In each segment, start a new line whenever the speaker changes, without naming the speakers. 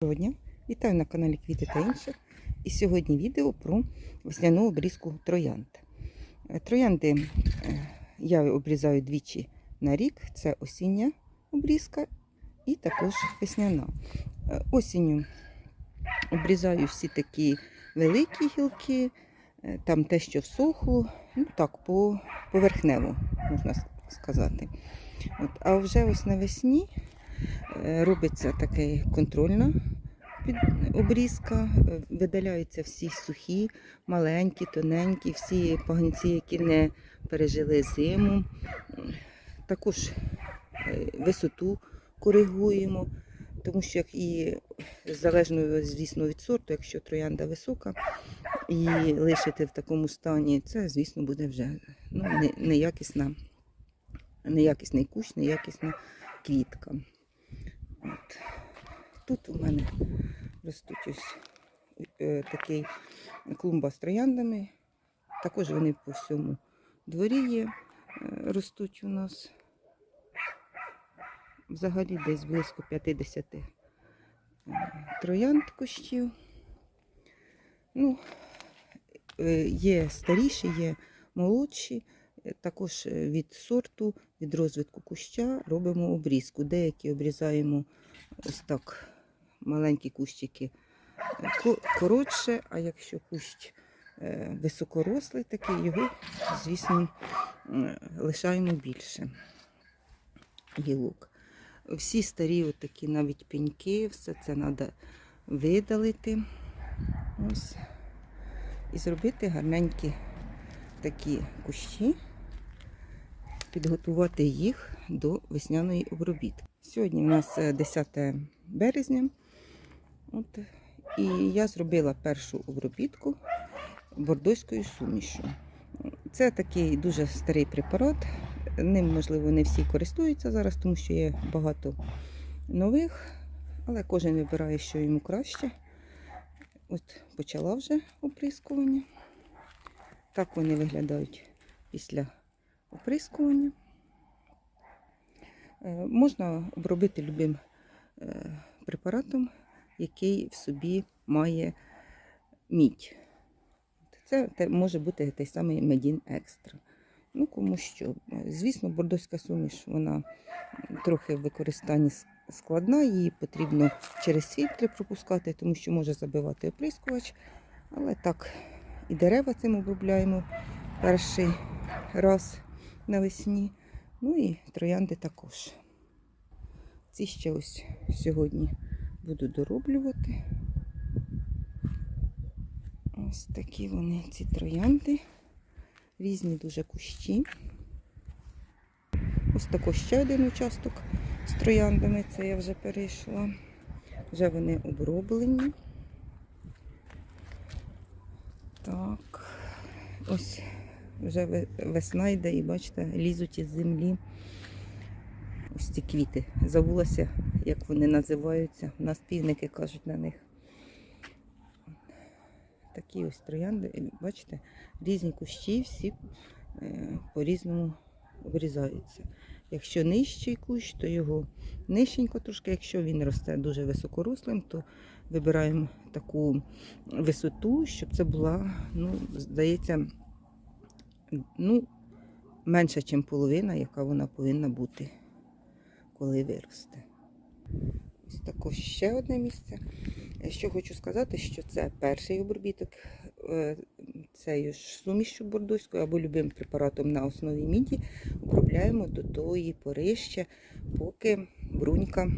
Доброго! Вітаю на каналі Квіти та інше. І сьогодні відео про весняну обрізку троянд. Е, Троянди е, я обрізаю двічі на рік. Це осіння обрізка і також весняна. Е, Осінню обрізаю всі такі великі гілки, там те, що всохло, ну так, по, поверхнево, можна сказати. От, а вже ось навесні робиться така контрольна обрізка, е, видаляються всі сухі, маленькі, тоненькі, всі поганці, які не пережили зиму. Також е, висоту коригуємо, тому що як і залежно, звісно, від сорту, якщо троянда висока, і лишити в такому стані, це, звісно, буде вже ну, неякісна, неякісний кущ, неякісна квітка. От. Тут у мене ростуть ось е, такий клумба з трояндами. Також вони по всьому дворі є, е, ростуть у нас. Взагалі десь близько 50 е, троянд кущів. Ну, е, є старіші, є молодші. Е, Також е, від сорту, від розвитку куща робимо обрізку. Деякі обрізаємо ось так маленькі кущики е, коротше, а якщо кущ високорослий такий, його, звісно, лишаємо більше гілок. Всі старі отакі навіть пеньки, все це треба видалити. Ось. І зробити гарненькі такі кущі, підготувати їх до весняної обробітки. Сьогодні у нас е, 10 березня. От, і я зробила першу обробітку бордоською сумішю. Це такий дуже старий препарат. Ним, можливо, не всі користуються зараз, тому що є багато нових, але кожен вибирає, що йому краще. От почала вже оприскування. Так вони виглядають після оприскування. Е, Можна обробити любим е, препаратом, який в собі має мідь. Це може бути той самий Медін Екстра. Ну, кому що. Звісно, бордоська суміш, вона трохи в використанні складна, її потрібно через фільтри пропускати, тому що може забивати оприскувач. Але так, і дерева цим обробляємо перший раз навесні. Ну і троянди також. Ці ще ось сьогодні буду дороблювати. Ось такі вони, ці троянди. Різні дуже кущі. Ось також ще один участок з трояндами. Це я вже перейшла. Вже вони оброблені. Так. Ось вже весна йде і бачите, лізуть із землі. Ось ці квіти. Забулася, як вони називаються. У нас півники кажуть на них. Такі ось троянди. Бачите, різні кущі, всі е, по-різному обрізаються. Якщо нижчий кущ, то його нижченько трошки. Якщо він росте дуже високорослим, то вибираємо таку висоту, щоб це була, ну, здається, ну, менша, ніж половина, яка вона повинна бути, коли виросте. Ось також ще одне місце. Що хочу сказати, що це перший обробіток е, цією ж сумішю бордоською або любим препаратом на основі міді обробляємо до тої пори ще, поки брунька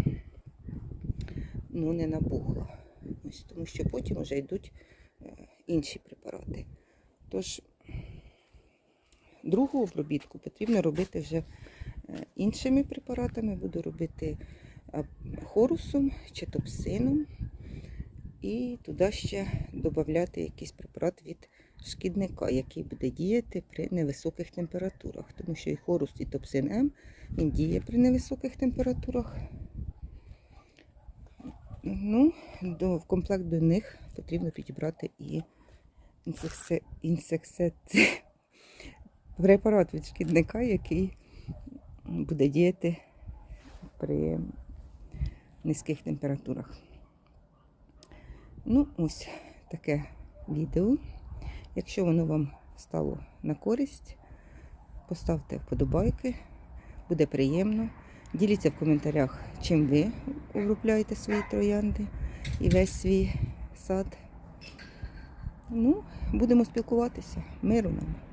ну, не набухла. Ось, тому що потім вже йдуть е, інші препарати. Тож, другу обробітку потрібно робити вже е, іншими препаратами. Буду робити хорусом чи топсином. І туди ще додати якийсь препарат від шкідника, який буде діяти при невисоких температурах. Тому що і хорус, і топсин М він діє при невисоких температурах. Ну, до, в комплект до них потрібно підібрати і інсексе, інсексе, препарат від шкідника, який буде діяти при низьких температурах. Ну, ось таке відео. Якщо воно вам стало на користь, поставте вподобайки, буде приємно. Діліться в коментарях, чим ви обробляєте свої троянди і весь свій сад. Ну, будемо спілкуватися. Миру нам.